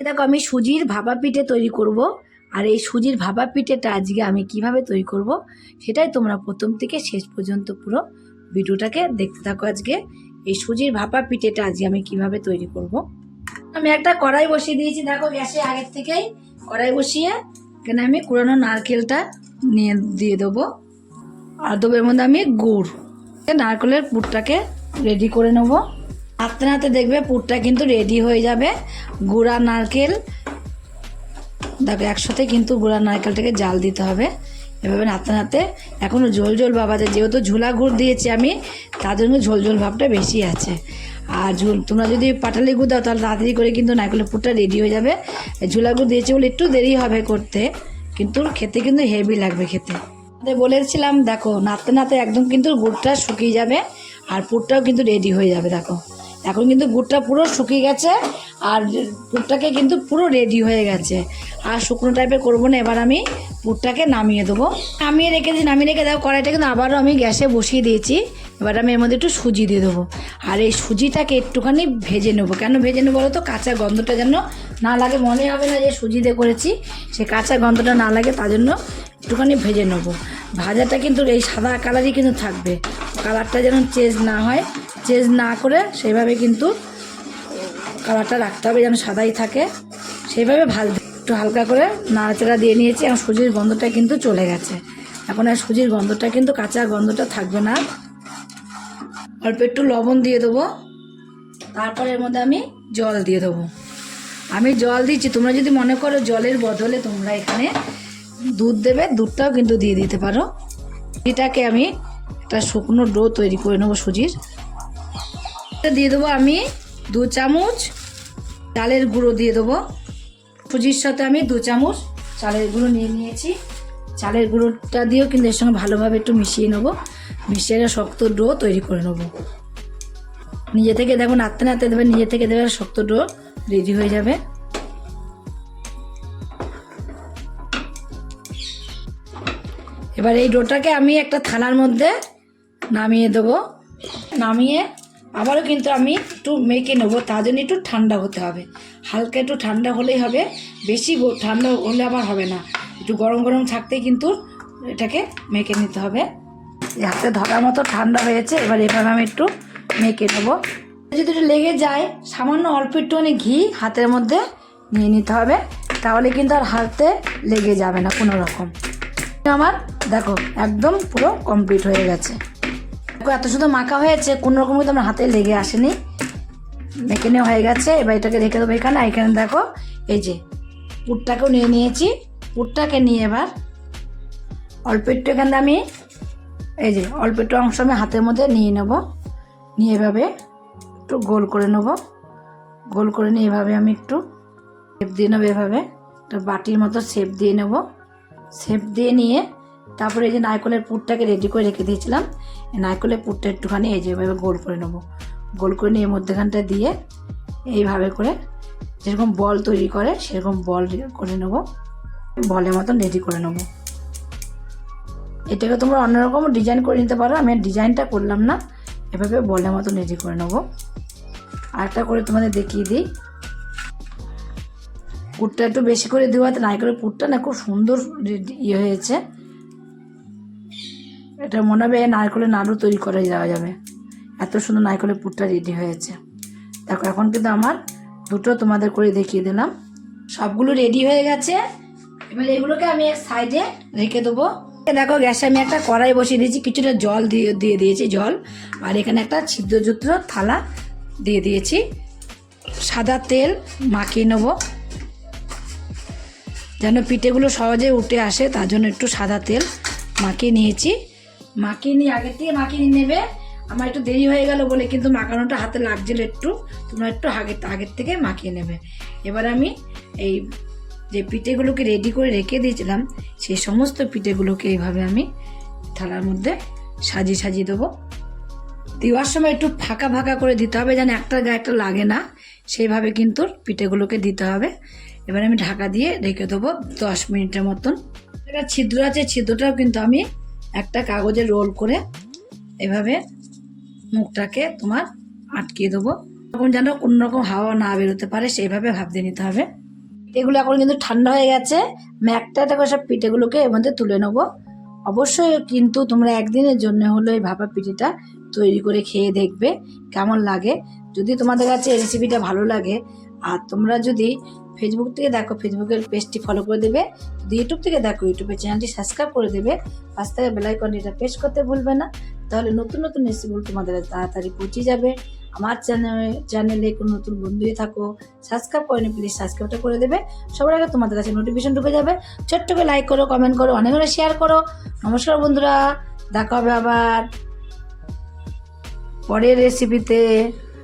দেখো আমি সুজির ভাপা পিঠে তৈরি করব। আর এই সুজির ভাপা পিঠেটা আজকে আমি কীভাবে তৈরি করব সেটাই তোমরা প্রথম থেকে শেষ পর্যন্ত পুরো ভিডিওটাকে দেখতে থাকো আজকে। এই সুজির ভাপা পিঠেটা আজকে আমি কীভাবে তৈরি করব। আমি একটা কড়াই বসিয়ে দিয়েছি, দেখো গ্যাসে আগের থেকেই কড়াই বসিয়ে এখানে আমি কুড়ানো নারকেলটা নিয়ে দিয়ে দেবো। আর দেবো এর মধ্যে আমি গুড়। নারকেলের পুরটাকে রেডি করে নেব। নাড়তে নাড়তে দেখবে পুরটা কিন্তু রেডি হয়ে যাবে। গুঁড়া নারকেল, দেখো একসাথে কিন্তু গুঁড়া নারকেলটাকে জাল দিতে হবে। এভাবে নাড়তে নাড়তে এখনও ঝোল ঝোল ভাব আছে। যেহেতু ঝোলা গুড় দিয়েছি আমি, তার জন্য ঝোল ঝোল ভাবটা বেশি আছে। আর ঝোল, তোমরা যদি পাটালি গুড় দাও, তাহলে তাড়াতাড়ি করে কিন্তু নারকেলের পুরটা রেডি হয়ে যাবে। ঝোলা গুড় দিয়েছি বলে একটু দেরি হবে করতে, কিন্তু খেতে কিন্তু হেভি লাগবে খেতে। বলেছিলাম, দেখো নাতে নাড়তে একদম কিন্তু গুড়টা শুকিয়ে যাবে, আর পুরটাও কিন্তু রেডি হয়ে যাবে, দেখো। এখন কিন্তু গুড়টা পুরো শুকিয়ে গেছে আর পুরটাকে কিন্তু পুরো রেডি হয়ে গেছে। আর শুকনো টাইপের করব না, এবার আমি পুরটাকে নামিয়ে দেবো। নামিয়ে রেখে দিই নামিয়ে রেখে দেবো কড়াইটা কিন্তু আবারও আমি গ্যাসে বসিয়ে দিয়েছি। এবার আমি এর মধ্যে একটু সুজি দিয়ে দেবো। আর এই সুজিটাকে একটুখানি ভেজে নেব। কেন ভেজে নেব বলো তো? কাঁচা গন্ধটা যেন না লাগে। মনে হবে না যে সুজি দিয়ে করেছি। সে কাঁচা গন্ধটা না লাগে, তার জন্য একটুখানি ভেজে নেব। ভাজাটা কিন্তু এই সাদা কালারই কিন্তু থাকবে। কালারটা যেন চেঞ্জ না হয় চেঞ্জ না করে সেইভাবে কিন্তু কালারটা রাখতে হবে, যেন সাদাই থাকে। সেইভাবে ভাজতে একটু হালকা করে নাড়াচাড়া দিয়ে নিয়েছি এবং সুজির গন্ধটা কিন্তু চলে গেছে। এখন আর সুজির গন্ধটা কিন্তু কাঁচা গন্ধটা থাকবে না। অল্প একটু লবণ দিয়ে দেবো। তারপরে এর মধ্যে আমি জল দিয়ে দেবো। আমি জল দিচ্ছি, তোমরা যদি মনে করো জলের বদলে তোমরা এখানে দুধ দেবে, দুধটাও কিন্তু দিয়ে দিতে পারো। এটাকে আমি একটা শুকনো ডো তৈরি করে নেব সুজির। দিয়ে দেবো আমি দু চামচ চালের গুঁড়ো দিয়ে দেবো। সুজির সাথে আমি দু চামচ চালের গুঁড়ো নিয়ে নিয়েছি। চালের গুঁড়োটা দিয়েও কিন্তু এর সঙ্গে ভালোভাবে একটু মিশিয়ে নেব। মিশিয়ে শক্ত ডো তৈরি করে নেব। নিজে থেকে দেখো নাড়তে নাড়তে দেবে নিজে থেকে দেবে শক্ত ডো রেডি হয়ে যাবে। এবার এই ডোটাকে আমি একটা থালার মধ্যে নামিয়ে দেবো। নামিয়ে আবারও কিন্তু আমি একটু মেখে নেব, তার জন্য একটু ঠান্ডা হতে হবে। হালকা একটু ঠান্ডা হলেই হবে, বেশি ঠান্ডা হলে আবার হবে না। একটু গরম গরম থাকতেই কিন্তু এটাকে মেখে নিতে হবে। হাতে ধরার মতো ঠান্ডা হয়েছে, এবার এভাবে আমি একটু মেখে নেব। যদি একটু লেগে যায়, সামান্য অল্প একটুখানি ঘি হাতের মধ্যে নিয়ে নিতে হবে, তাহলে কিন্তু আর হাতে লেগে যাবে না কোনো রকম। আমার দেখো, একদম পুরো কমপ্লিট হয়ে গেছে। এত শুধু মাখা হয়েছে, কোনো রকম কিন্তু আমার হাতে লেগে আসেনি। মেখে নেওয়া হয়ে গেছে, এবার এটাকে রেখে দেবো এখানে। এখানে দেখো, এই যে পুরটাকেও নিয়ে নিয়েছি। পুরটাকে নিয়ে এবার অল্প একটু এখানে আমি, এই যে অল্প একটু অংশ আমি হাতের মধ্যে নিয়ে নেব। নিয়ে এভাবে একটু গোল করে নেব। গোল করে নিয়ে এভাবে আমি একটু শেপ দিয়ে নেব এভাবে। একটা বাটির মতো শেপ দিয়ে নেব। শেপ দিয়ে নিয়ে তারপরে এই যে নারকেলের পুরটাকে রেডি করে রেখে দিয়েছিলাম। নারকেলের পুরটা একটুখানি এই যে এভাবে গোল করে নেব। গোল করে নিয়ে মধ্যেখানটা দিয়ে এইভাবে করে যেরকম বল তৈরি করে সেরকম বল করে নেব। বলের মতন রেডি করে নেব। এটাকে তোমরা অন্যরকম ডিজাইন করে নিতে পারো। আমি ডিজাইনটা করলাম না। এভাবে বলের মতন রেডি করে নেব। আরেকটা করে তোমাদের দেখিয়ে দিই। পুরটা একটু বেশি করে দেওয়াতে নারকেলের পুরটা না, খুব সুন্দর ইয়ে হয়েছে। এটা মনে হবে নারকেলের নাড়ু তৈরি করে যাওয়া যাবে। এত সুন্দর নারকেলের পুরটা রেডি হয়েছে। দেখো, এখন কিন্তু আমার দুটো তোমাদের করে দেখিয়ে দিলাম। সবগুলো রেডি হয়ে গেছে। এবার এগুলোকে আমি সাইডে রেখে দেবো। দেখো, গ্যাসে আমি একটা কড়াই বসিয়ে দিয়েছি, কিছুটা জল দিয়ে দিয়ে দিয়েছি জল। আর এখানে একটা ছিদ্রযুক্ত থালা দিয়ে দিয়েছি। সাদা তেল মাখিয়ে নেব। যেন পিঠেগুলো সহজে উঠে আসে, তার জন্য একটু সাদা তেল মাখিয়ে নিয়েছি। মাখিয়ে নিয়ে, আগের থেকে মাখিয়ে নেবে। আমার একটু দেরি হয়ে গেল বলে কিন্তু মাখানোটা হাতে লাগছিল একটু। তোমরা একটু আগে, আগের থেকে মাখিয়ে নেবে। এবার আমি এই যে পিঠেগুলোকে রেডি করে রেখে দিয়েছিলাম সেই সমস্ত পিঠেগুলোকে এইভাবে আমি থালার মধ্যে সাজিয়ে সাজিয়ে দেবো। দেওয়ার সময় একটু ফাঁকা ফাঁকা করে দিতে হবে, যেন একটা গায়ে একটা লাগে না। সেইভাবে কিন্তু পিঠেগুলোকে দিতে হবে। এবার আমি ঢাকা দিয়ে রেখে দেবো দশ মিনিটের মতন। একটা ছিদ্র আছে, ছিদ্রটাও কিন্তু আমি একটা কাগজে রোল করে এভাবে মুখটাকে তোমার আটকিয়ে দেবো। তখন যেন কোনো রকম হাওয়া না বেরোতে পারে, সেইভাবে ভাব দিয়ে নিতে হবে। এগুলো এখন কিন্তু ঠান্ডা হয়ে গেছে। ম্যাকটা করে সব পিঠেগুলোকে এর মধ্যে তুলে নেব। অবশ্যই কিন্তু তোমরা একদিনের জন্য হলো এই ভাপা পিঠেটা তৈরি করে খেয়ে দেখবে, কেমন লাগে। যদি তোমাদের কাছে রেসিপিটা ভালো লাগে, আর তোমরা যদি ফেসবুক থেকে দেখো ফেসবুকের পেজটি ফলো করে দেবে। যদি ইউটিউব থেকে দেখো ইউটিউবের চ্যানেলটি সাবস্ক্রাইব করে দেবে। পাশ থেকে বেলাইকনটিটা প্রেস করতে ভুলবে না। তাহলে নতুন নতুন রেসিপিগুলো তোমাদের তাড়াতাড়ি পৌঁছে যাবে। আমার চ্যানেলে চ্যানেলে কোনো নতুন বন্ধুই থাকো সাবস্ক্রাইব করেনি প্লিজ সাবস্ক্রাইবটা করে দেবে। সবার আগে তোমাদের কাছে নোটিফিকেশন ঢুকে যাবে। ছোট্ট করে লাইক করো কমেন্ট করো, অনেক অনেক শেয়ার করো। নমস্কার বন্ধুরা, দেখা হবে আবার পরের রেসিপিতে